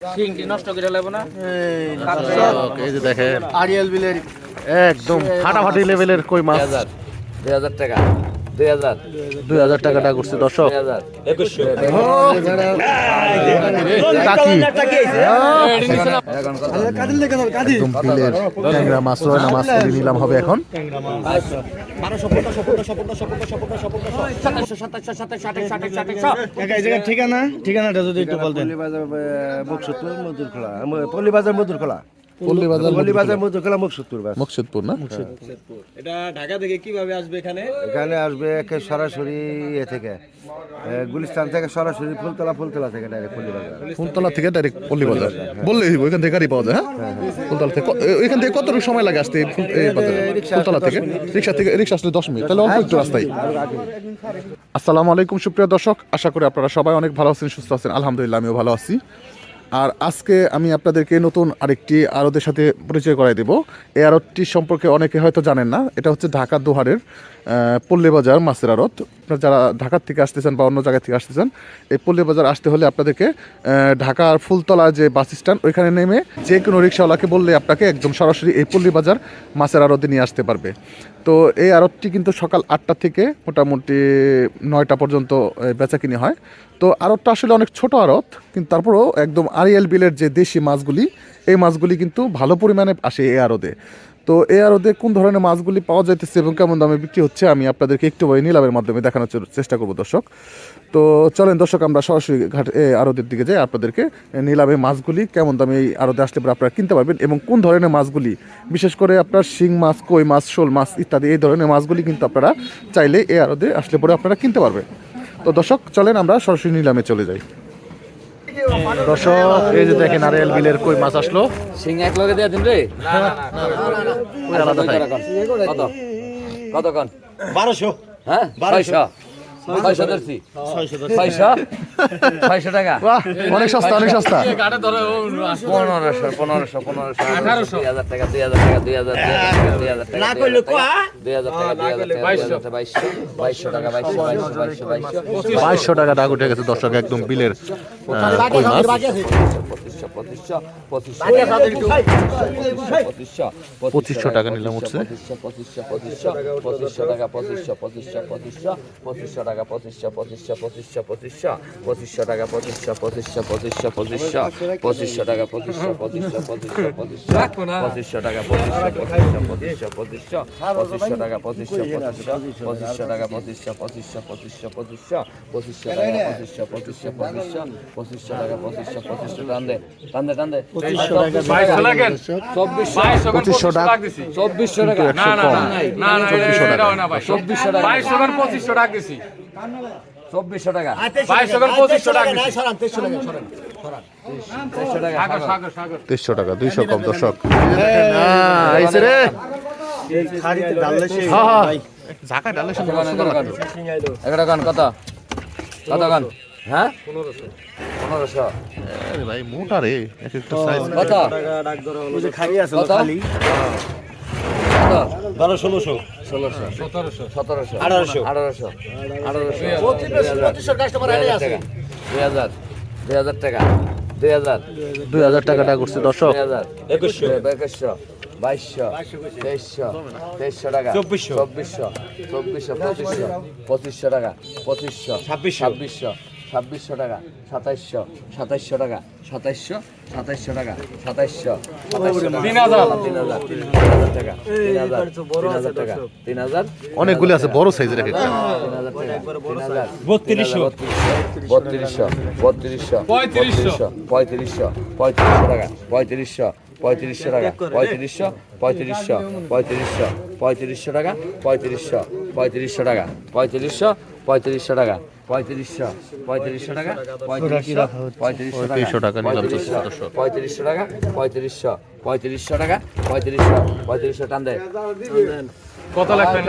শিংটি নষ্ট করে লাগবো না? এই যে দেখেন। আরিয়াল বিলের একদম ফাটাফাটি লেভেলের কই মাছ? দুই হাজার টাকা। দুই হাজার। টাকাটা করছে দর্শক। দুই হাজার। একুশশো। টাকি একদম বিলের ট্যাংরা মাছ রয়না মাছ করে নিলাম হবে এখন। ঠিকানা? ঠিকানাটা যদি একটু বলতেন। পল্লী বাজার মজুর খোলা। পল্লী বাজার পল্লী বাজার মুখসুত্তর বাস মুকসুদপুর না? এটা ঢাকা থেকে কীভাবে আসবে এখানে? এখানে আসবে একে সরাসরি এ থেকে গুলিস্তান থেকে সরাসরি ফুলতলা ফুলতলা থেকে ডাইরেক্ট পল্লী বাজার ফুলতলা থেকে ডাইরেক্ট পল্লী বাজার বললেই হইব, ওইখান থেকে গাড়ি পাওয়া যায় হ্যাঁ? ফুলতলা থেকে। ক- এ- ওইখান থেকে কতটুকু সময় লাগে আসতে এই এই বাজারে? ফুলতলা থেকে? রিক্সা থেকে রিক্সা আসলে দশ মিনিট। তাহলে অল্প একটু রাস্তায়। আসসালামু আলাইকুম সুপ্রিয় দর্শক আশা করি আপনারা সবাই অনেক ভালো আছেন সুস্থ আছেন। আলহামদুলিল্লাহ আমিও ভালো আছি। আর আজকে আমি আপনাদেরকে নতুন আরেকটি আরতের সাথে পরিচয় করাই দেব। এই আড়তটি সম্পর্কে অনেকে হয়তো জানেন না। এটা হচ্ছে ঢাকা দোহারের পল্লী বাজার মাছের আপনারা যারা ঢাকার থেকে আসতেছেন বা অন্য জায়গা থেকে আসতেছেন, এই পল্লী বাজার আসতে হলে আপনাদেরকে ঢাকার ফুলতলা যে বাস স্ট্যান্ড, ওইখানে নেমে যে কোনো রিক্সাওয়ালাকে বললে আপনাকে একদম সরাসরি এই পল্লী বাজার মাছের আড়তে নিয়ে আসতে পারবে। তো এই আড়তটি কিন্তু সকাল আটটা থেকে মোটামুটি নয়টা পর্যন্ত বেচা কিনে হয়। তো আড়তটা আসলে অনেক ছোট আড়ত, কিন্তু তারপরেও একদম আরিয়াল বিলের যে দেশি মাছগুলি, এই মাছগুলি কিন্তু ভালো পরিমাণে আসে এই আড়তে। তো এই আড়তে কোন ধরনের মাছগুলি পাওয়া যাইতেছে এবং কেমন দামে বিক্রি হচ্ছে, আমি আপনাদেরকে একটু বই নিলামের মাধ্যমে দেখানোর চেষ্টা করব দর্শক। তো চলেন দর্শক, আমরা সরাসরি ঘাট এই আড়তের দিকে যাই, আপনাদেরকে নিলামে মাছগুলি কেমন দামে এই আড়তে আসলে পরে আপনারা কিনতে পারবেন এবং কোন ধরনের মাছগুলি, বিশেষ করে আপনার শিং মাছ, কই মাছ, শোল মাছ ইত্যাদি, এই ধরনের মাছগুলি কিন্তু আপনারা চাইলে এই আড়তে আসলে পরে আপনারা কিনতে পারবেন। তো দর্শক, চলেন আমরা সরাসরি নিলামে চলে যাই। দর্শক এই যে দেখেন আরিয়াল বিলের কই মাছ আসলো সিং এক লগে দেয়া দিন রে আলাদা কত কত কত কন বারোশো হ্যাঁ ছয়শো ছয়শো ধরছি। ছয়শো ছয়শো? টাকা? বাহ অনেক সস্তা অনেক সস্তা। পনেরোশো পনেরোশো পনেরোশো দুই হাজার টাকা দুই হাজার টাকা দুই হাজার দুই হাজার টাকা না করলে কোয়া? দুই হাজার টাকা দুই হাজার টাকা বাইশশো বাইশশো টাকা বাইশশো বাইশশো বাইশশো বাইশশো। বাইশশো টাকা দাগ উঠে গেছে দর্শক একদম বিলের পঁচিশশো টাকা নিলাম উঠছে পঁচিশশো পঁচিশশো পঁচিশশো টাকা পঁচিশশো পঁচিশশো পঁচিশশো পঁচিশশো টাকা পঁচিশশো পঁচিশশো পঁচিশশো পঁচিশশো পঁচিশশো টাকা পঁচিশশো পঁচিশশো পঁচিশশো পঁচিশশো পঁচিশশো টাকা পঁচিশশো পঁচিশশো পঁচিশশো পঁচিশশো পঁচিশশো টাকা পঁচিশশো পঁচিশশো পঁচিশশো পঁচিশশো টাকা পঁচিশশো পঁচিশশো পঁচিশশো টাকা পঁচিশশো পঁচিশশো পঁচিশশো পঁচিশশো পঁচিশশো টাকা পঁচিশশো পঁচিশশো পঁচিশশো পঁচিশশো টাকা পঁচিশশো পঁচিশশো টান দে টান দে টান দে চব্বিশশো পঁচিশশো টাকা চব্বিশশো টাকা চব্বিশশো টাকা চব্বিশশো টাকা পঁচিশশো টাকা দিছি চব্বিশশো টাকা। পঁচিশশো টাকা তেইশশো টাকা টাকা দুইশো কম দর্শক। হ্যাঁ হ্যাঁ এগারো গান কত? কত? গান? হ্যাঁ? পনেরোশো। আরে ভাই মোটা রে। এক একটা সাইজ কত? ওই যে খালি আছে খালি। কত বারো ষোলোশো। ষোলোশো সতেরোশো। সতেরোশো আঠারোশো। আঠারোশো। আঠারোশো দুই হাজার দুই হাজার। টাকা। দুই হাজার। দুই হাজার টাকাটা করছে দর্শক। দুই হাজার। একুশশো। একুশশো। বাইশশো। তেইশশো। তেইশশো টাকা। চব্বিশশো। চব্বিশশো। চব্বিশশো পঁচিশশো। পঁচিশশো টাকা। পঁচিশশো। ছাব্বিশশো। ছাব্বিশশো। ছাব্বিশশো টাকা সাতাইশশো সাতাইশশো টাকা সাতাইশশো সাতাইশশো টাকা সাতাইশশো তিন হাজার। তিন হাজার তিন হাজার টাকা তিন হাজার তিন হাজার টাকা তিন হাজার অনেকগুলি আছে বড় সাইজের তিন হাজার টাকা তিন হাজার বত্রিশশো। বত্রিশশো বত্রিশশো পঁয়ত্রিশশো। পঁয়ত্রিশশো পঁয়ত্রিশশো টাকা পঁয়ত্রিশশো পঁয়ত্রিশশো টাকা পঁয়ত্রিশশো পঁয়ত্রিশশো পঁয়ত্রিশশো পঁয়ত্রিশশো টাকা পঁয়ত্রিশশো পঁয়ত্রিশশো টাকা পঁয়ত্রিশশো পঁয়ত্রিশশো টাকা পঁয়ত্রিশশো পঁয়ত্রিশশো টাকা? পঁয়ত্রিশশো টাকা পঁয়ত্রিশশো টাকা। নিলাম তো পঁয়ত্রিশশো দর্শক। পঁয়ত্রিশশো টাকা? পঁয়ত্রিশশো পঁয়ত্রিশশো টাকা? পঁয়ত্রিশশো পঁয়ত্রিশশো টান দেয় কত লাগবে?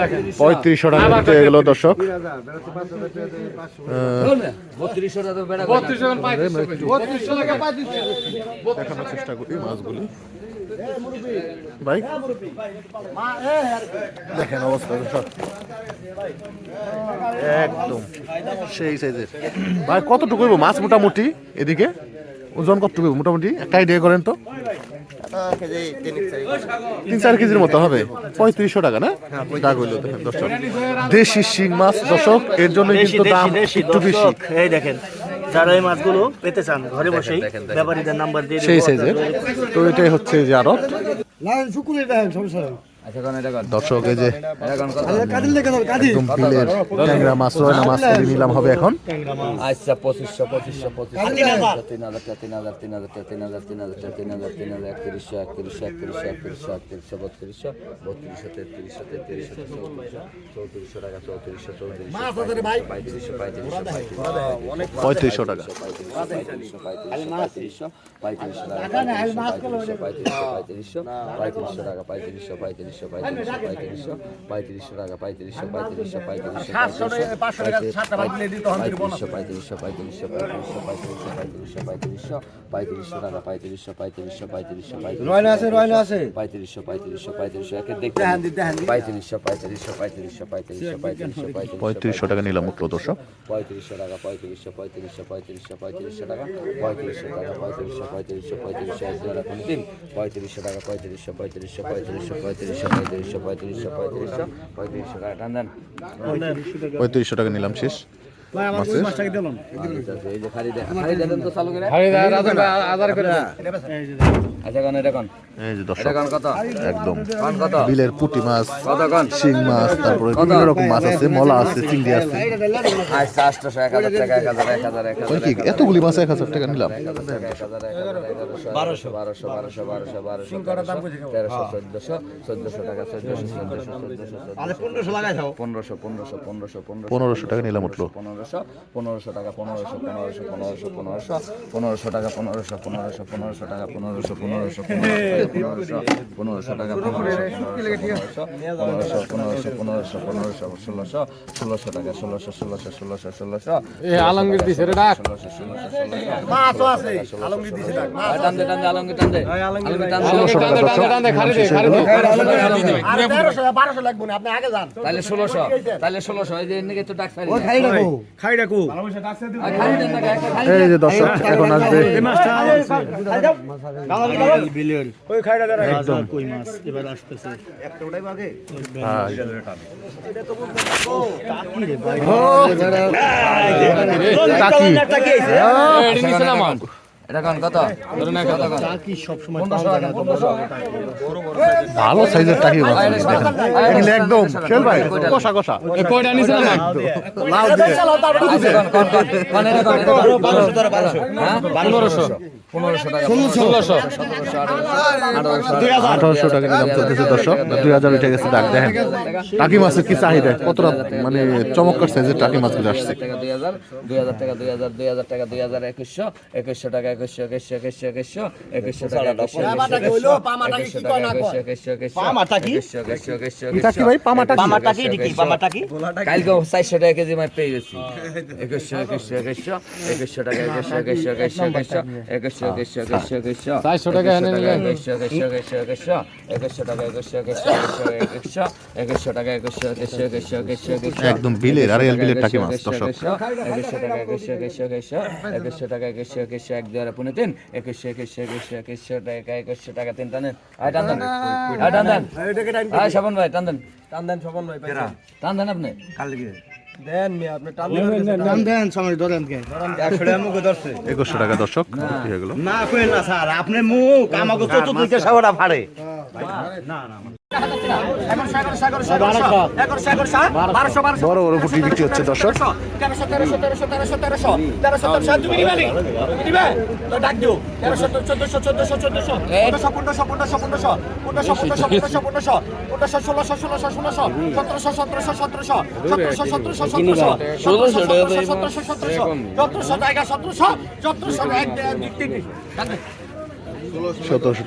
পঁয়ত্রিশশো টাকা দিতে গেল দর্শক। দেখানোর চেষ্টা করি মাছগুলি। ভাই? দেখেন অবস্থা একদম সেই সাইজের। ভাই কতটুকু মাছ মোটামুটি এদিকে? ওজন কত মোটামুটি? একটা আইডিয়া করেন তো। তিন চার কেজির মতো হবে। পঁয়ত্রিশশো টাকা না? ডাক হইল দেখেন দর্শক। দেশি শিং মাছ দর্শক এর জন্য কিন্তু দাম একটু বেশি। এই দেখেন যারা এই মাছগুলো পেতে চান ঘরে বসেই ব্যাপারীদের নাম্বার দিয়ে সেই সাইজের। তো এটাই হচ্ছে যে আরত না কোন দেখেন কোন দর্শক এই যে একদম বিলের ট্যাংরা মাছ রয়না মাছ নিলাম হবে এখন। আচ্ছা পঁচিশশো পঁচিশশো পঁচিশশো। তিন হাজার তিন হাজার তিন হাজার তিন হাজার তিন হাজার তিন হাজার তিন হাজার তিন হাজার একত্রিশশো একত্রিশশো একত্রিশশো একত্রিশশো একত্রিশশো বত্রিশশো বত্রিশশো তেত্রিশশো তেত্রিশশো চৌত্রিশশো চৌত্রিশশো টাকা চৌত্রিশশো চৌত্রিশশো পঁয়ত্রিশশো পঁয়ত্রিশশো পঁয়ত্রিশশো টাকা। পঁয়ত্রিশশো পঁয়ত্রিশশো পঁয়ত্রিশশো টাকা পঁয়ত্রিশশো পঁয়ত্রিশশো পঁয়ত্রিশশো টাকা পঁয়ত্রিশশো পঁয়ত্রিশশো পঁয়ত্রিশশো পঁয়ত্রিশশো পঁয়ত্রিশশো টাকা পঁয়ত্রিশশো পঁয়ত্রিশশো পঁয়ত্রিশশো পঁয়ত্রিশশো পঁয়ত্রিশশো পঁয়ত্রিশশো পঁয়ত্রিশশো পঁয়ত্রিশশো পঁয়ত্রিশশো পঁয়ত্রিশশো টাকা পঁয়ত্রিশশো পঁয়ত্রিশশো পঁয়ত্রিশশো রয়না আছে রয়না আছে পঁয়ত্রিশশো পঁয়ত্রিশশো পঁয়ত্রিশশো একে দেখতে পঁয়ত্রিশশো পঁয়ত্রিশশো পঁয়ত্রিশশো পঁয়ত্রিশশো পঁয়ত্রিশশো পঁয়ত্রিশশো টাকা নিলাম উঠল দর্শক পঁয়ত্রিশশো টাকা পঁয়ত্রিশশো পঁয়ত্রিশশো পঁয়ত্রিশশো পঁয়ত্রিশশো টাকা পঁয়ত্রিশশো টাকা পঁয়ত্রিশশো পঁয়ত্রিশশো পঁয়ত্রিশশো এক তিন পঁয়ত্রিশশো টাকা পঁয়ত্রিশশো পঁয়ত্রিশশো পঁয়ত্রিশশো পঁয়ত্রিশশো পঁয়ত্রিশশো পঁয়ত্রিশশো পঁয়ত্রিশশো পঁয়ত্রিশশো টাকা। টান দেন। পঁয়ত্রিশশো টাকা নিলাম শেষ। এই যে খালি দেন তো চালু করে? আধার করে আচ্ছা গান এটা একদম। গান কত? পুঁটি মাছ কত গান? মাছ তারপরে বিভিন্ন রকম মাছ আছে মলা আছে চিংড়ি আছে। আচ্ছা 800 1000 টাকা 1000 1000 1000 কি এতগুলি মাছ 1000 টাকা নিলাম? 1200 1200 1200 1200 শিং কত দাম বুঝে 1300 হ্যাঁ। টাকা 1400 আরে 1500 লাগাই দাও। টাকা নিলাম উঠল। পনেরোশো পনেরোশো টাকা পনেরোশো পনেরোশো পনেরোশো পনেরোশো 1500 টাকা পনেরোশো পনেরোশো পনেরোশো টাকা পনেরোশো পনেরোশো পনেরোশো পনেরোশো টাকা পনেরোশো পনেরোশো পনেরোশো পনেরোশো ষোলোশো ষোলোশো টাকা ষোলোশো ষোলোশো ষোলোশো ষোলোশো আলমগীর দিছে রে ডাক। ষোলোশো ষোলোশো আলমগীর দিছে টান দে টান দে আলমগীর টান দে আলমগীর টান দে ষোলোশো টাকা টান দে টান দে খাড়ি দে খাড়ি দে তাহলে ষোলোশো তাহলে ষোলোশো এই যে এদিকে তো ডাক খাই। খাই রাখো খাই খাই এই যে দর্শক এখন আসবে। বিলের ওই খাইটা ধরে একদম কই মাছ এবার আসতেছে একটা ওটাই বাগে হ্যাঁ এটা ধরে টানে এটা তো কাকি রে ভাই ও তাকি তাকি এটা নিছে না মান এটা কোন কত কত সব সময় পনেরোশো টাকা পনেরোশো ভালো সাইজের টাকি এগুলো একদম খেল ভাই কষা কষা কয়টা নিছে না মান দিয়ে আচ্ছা কোন কোন কোন কোন এটা কোন এটা কোন বারোশো ধরো বারোশো হ্যাঁ পনেরোশো পনেরোশো টাকা ষোলোশো আঠারোশো টাকা চলতেছে দর্শক দুই হাজার উঠে গেছে ডাক দেখেন টাকি মাছের কি চাহিদা কতটা মানে চমৎকার সাইজের টাকি মাছগুলো আসছে টাকা দুই হাজার দুই হাজার টাকা দুই হাজার দুই হাজার টাকা দুই হাজার একুশশো একুশশো টাকা একশো একশো একশো একশো একশো টাকা একশো একশো একশো একশো একশো একশো টাকা কেজি মাছ পেয়ে একদম বিলের আর এল বিলের টাকা টাকা তেরো পনেরো তিন। একুশশো একুশশো একুশশো একুশশো টাকা একুশশো টাকা তিন টানেন আয় টান দেন। আয় টান দেন। আয় শোভন ভাই টান দেন। টান দেন শোভন ভাই টান দেন আপনি। কালকে একুশশো টাকা দর্শক হয়ে গেল। না না স্যার আপনি মুখ আমাকে তো দুইটা সাগরা ফাড়ে। না না। বড় বড় পুটি বিক্রি হচ্ছে দর্শক সতেরোশো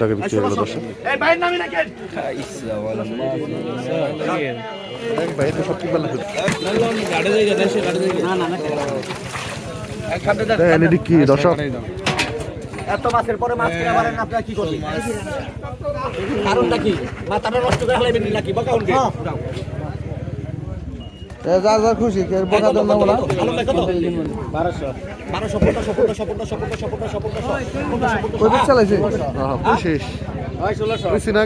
টাকা বিক্রি হয়ে গেল দর্শক ভাই এটা সব কি দর্শক এত মাছের পরে মাছ কিনা পারেন আপনারা কি করবেন কারণটা কি মাথাটা নষ্ট করে হালাইবেন নাকি বাকা উনকে যার যার খুশি কেউ বোকা তো নেব না ওই দিক চালাইছে শেষ বেশি না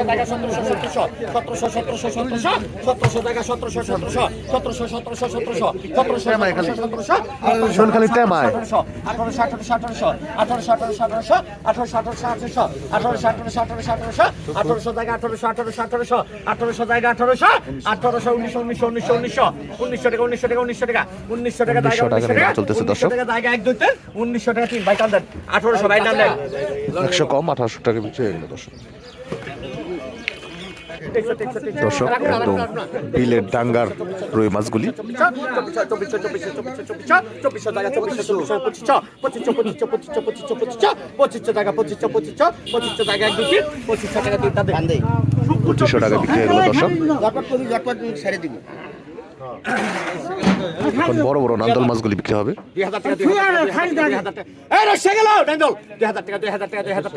গিয়ে গেছে সতেরোশো টাকা শোনখালি টেমায় আঠারোশো আঠারোশো আঠারোশো আঠারোশো আঠারোশো আঠারোশো আঠারোশো আঠারোশো আঠারোশো আঠারোশো আঠারোশো আঠারোশো আঠারোশো আঠারোশো জায়গা আঠারোশো আঠারোশো আঠারোশো আঠারোশো জায়গা আঠারোশো আঠারোশো উনিশশো উনিশশো উনিশশো উনিশশো উনিশশো টাকা উনিশশো টাকা উনিশশো টাকা উনিশশো টাকা জায়গা 1900 টাকা উনিশশো। টাকা জায়গা এক দুই তিন উনিশশো টাকা তিন বাই টান দেন আঠারোশো বাই টান দেন একশো কম আঠারোশো টাকা বিক্রি হয়ে গেল দর্শক। দর্শক একদম বিলের ডাঙ্গার রুই মাছগুলি পঁচিশশো টাকা বিক্রি হয়ে গেল দর্শক এখন বড় বড় নান্দল মাছগুলি বিক্রি হবে। তিন হাজার টাকা তিন হাজার টাকা তিন হাজার টাকা তিন হাজার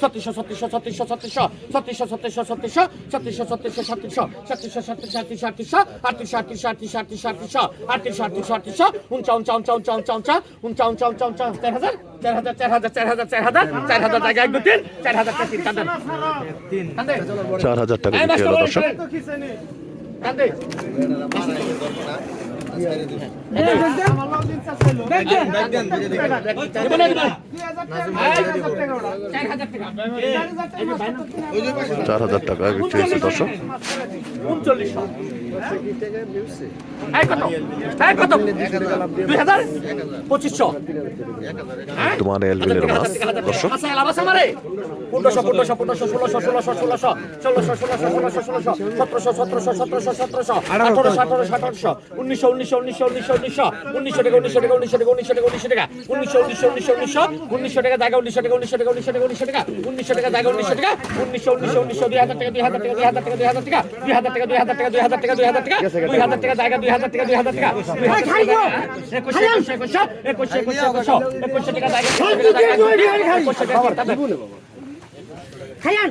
ছত্রিশশো ছত্রিশশো ছত্রিশশো ছত্রিশশো ছত্রিশশো ছত্রিশশো ছত্রিশশো ছত্রিশশো ছত্রিশশো ছত্রিশশো ছত্রিশশো ছত্রিশশো আটত্রিশশো আটত্রিশশো আটত্রিশশো আটত্রিশশো আটত্রিশশো আটত্রিশশো আটত্রিশশো আটত্রিশশো উনচা উনচা উনচা উনচা উনচা উনচা উনচা উনচা উনচা উনচা চার হাজার চার হাজার চার হাজার চার হাজার চার হাজার চার হাজার জায়গা এক দু তিন চার হাজার টাকা তিন চার হাজার টাকা দর্শক চার হাজার টাকা বিক্রি হয়েছে দর্শক। তোমার এল বিলের মাছ দর্শক। পনেরোশো পনেরোশো পনেরোশো ষোলোশো ষোলোশো ষোলোশো ষোলোশো ষোলোশো ষোলোশো ষোলোশো সতেরোশো সতেরোশো সতেরোশো সতেরোশো আঠারোশো আঠারোশো আঠারোশো উনিশশো উনিশশো উনিশশো উনিশশো উনিশশো উনিশশো টাকা উনিশশো টাকা উনিশশো টাকা উনিশশো টাকা উনিশশো টাকা উনিশশো উনিশশো উনিশশো উনিশশো উনিশশো টাকা জায়গা উনিশশো টাকা উনিশশো টাকা উনিশশো টাকা উনিশশো টাকা উনিশশো টাকা জায়গা উনিশশো টাকা উনিশশো উনিশশো উনিশশো দুই হাজার টাকা দুই হাজার টাকা দুই হাজার টাকা দুই হাজার টাকা দুই হাজার টাকা দুই হাজার টাকা দুই হাজার টাকা দুই হাজার টাকা দুই হাজার টাকা জায়গা দুই হাজার টাকা দুই হাজার টাকা দুই হাজার টাকা একুশশো একুশশো একুশশো একুশশো একুশশো একুশশো টাকা জায়গা একুশশো টাকা খাইয়ান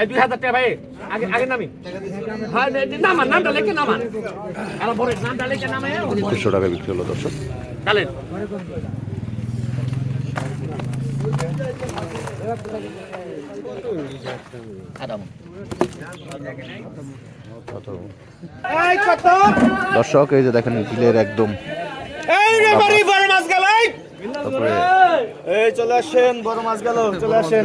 এই দুই হাজার টাকা ভাই আগে আগে নামি। হ্যাঁ নামান নামটা লেখে নামান। আর বড় নামটা লেখে নামে। দুশো টাকা বিক্রি হলো দর্শক। চালেন দর্শক এই যে দেখেন বিলের একদম এই রে বাড়ি বড় মাছ গেল এই। চলে আসেন বড় মাছ গেল চলে আসেন।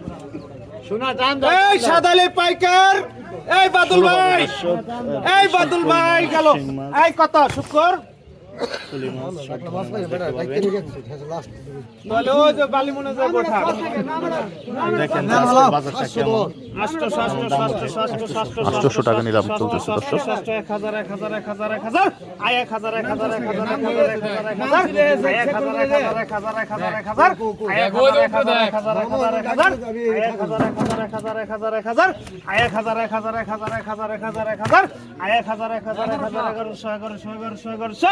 এই সাদালে পাইকার এই বাদুল ভাই এই বাদুল ভাই গেল। এই কত শুক্র চুলি মাছ দেখেন আটশোশো টাকা নিলাম চলতেছে দর্শক এক হাজার এক হাজার এক হাজার এক হাজার এক হাজার এক হাজার এক হাজার এগারোশো এগারোশো এগারোশো এগারোশো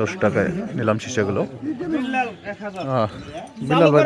তেরোশো টাকায় নিলাম সিসাগুলো বিলাল ভাই